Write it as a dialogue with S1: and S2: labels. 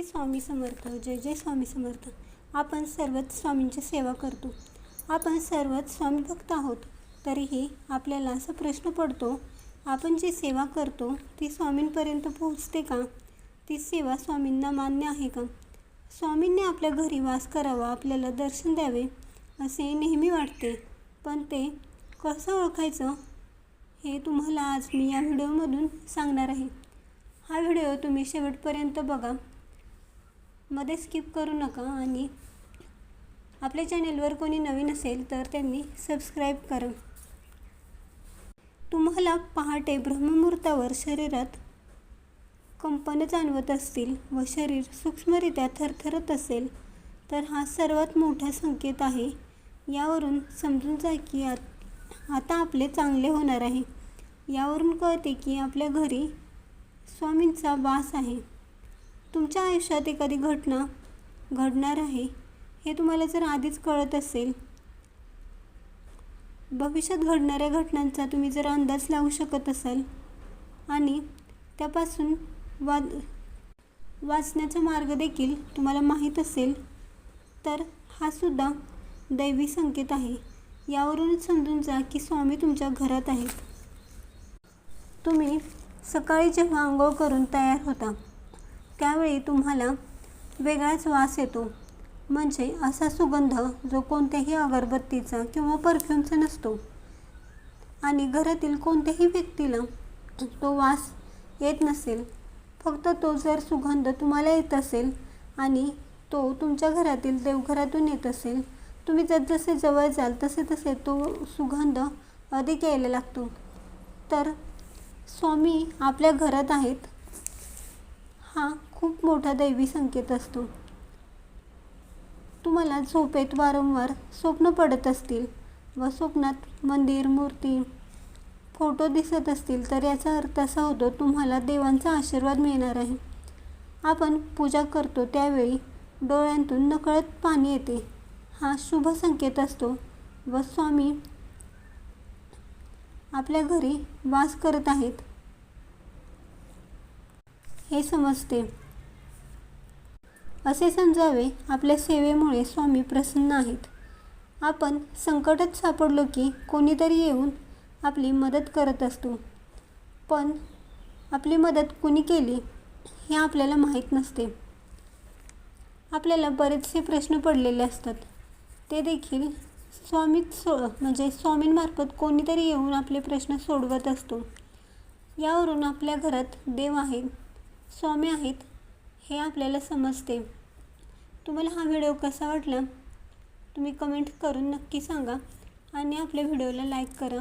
S1: श्री स्वामी समर्थ जय जय स्वामी समर्थ. आपण सर्वच स्वामींची सेवा करतो. आपण सर्वच स्वामी भक्त आहोत. तरीही आपल्याला असा प्रश्न पडतो आपण जी सेवा करतो ती स्वामींपर्यंत पोहोचते का? ती सेवा स्वामींना मान्य आहे का? स्वामींनी आपल्या घरी वास करावा आपल्याला दर्शन द्यावे असे नेहमी वाटते. पण ते कसं ओळखायचं हे तुम्हाला आज मी या व्हिडिओमधून सांगणार आहे. हा व्हिडिओ तुम्ही शेवटपर्यंत बघा. मध्ये स्किप करू नका आणि आपल्या चॅनेलवर कोणी नवीन असेल तर त्यांनी सबस्क्राईब करा. तुम्हाला पहाटे ब्रह्ममुहूर्तावर शरीरात कंपन जाणवत असतील व शरीर सूक्ष्मरित्या थरथरत असेल तर हा सर्वात मोठा संकेत आहे. यावरून समजून जा की आत आता आपले चांगले होणार आहे. यावरून कळते की आपल्या घरी स्वामींचा वास आहे. तुमच्या आयुष्यात एखादी घटना घडणार आहे हे तुम्हाला जर आधीच कळत असेल भविष्यात घडणाऱ्या घटनांचा तुम्ही जर अंदाज लावू शकत असाल आणि त्यापासून वाद वाचण्याचा मार्ग देखील तुम्हाला माहीत असेल तर हा सुद्धा दैवी संकेत आहे. यावरूनच समजून जा की स्वामी तुमच्या घरात आहेत. तुम्ही सकाळी जेव्हा आंघोळ करून तयार होता त्यावेळी तुम्हाला वेगळाच वास येतो. म्हणजे असा सुगंध जो कोणत्याही अगरबत्तीचा किंवा परफ्यूमचा नसतो. आणि घरातील कोणत्याही व्यक्तीला तो वास येत नसेल फक्त तो जर सुगंध तुम्हाला येत असेल आणि तो तुमच्या घरातील देवघरातून येत असेल तुम्ही जसजसे जवळ जाल तसे तसे तो सुगंध अधिक यायला लागतो. तर स्वामी आपल्या घरात आहेत हा खूप मोठा दैवी संकेत असतो. तुम्हाला झोपेत वारंवार स्वप्न पडत असतील व स्वप्नात मंदिर मूर्ती फोटो दिसत असतील तर याचा अर्थ असा होतो तुम्हाला देवांचा आशीर्वाद मिळणार आहे. आपण पूजा करतो त्यावेळी डोळ्यांतून नकळत पाणी येते. हा शुभ संकेत असतो व स्वामी आपल्या घरी वास करत आहेत. हे समजते. असे समजावे आपल्या सेवेमुळे स्वामी प्रसन्न आहेत. आपण संकटात सापडलो की कोणीतरी येऊन आपली मदत करत असतो. पण आपली मदत कुणी केली हे आपल्याला माहीत नसते. आपल्याला बरेचसे प्रश्न पडलेले असतात. ते देखील स्वामीच सो म्हणजे स्वामींमार्फत कोणीतरी येऊन आपले प्रश्न सोडवत असतो. यावरून आपल्या घरात देव आहे. स्वामी आहेत हे आपल्याला समजते. तुम्हाला हा व्हिडिओ कसा वाटला? तुम्ही कमेंट करून नक्की सांगा आणि आपल्या व्हिडिओला लाईक करा.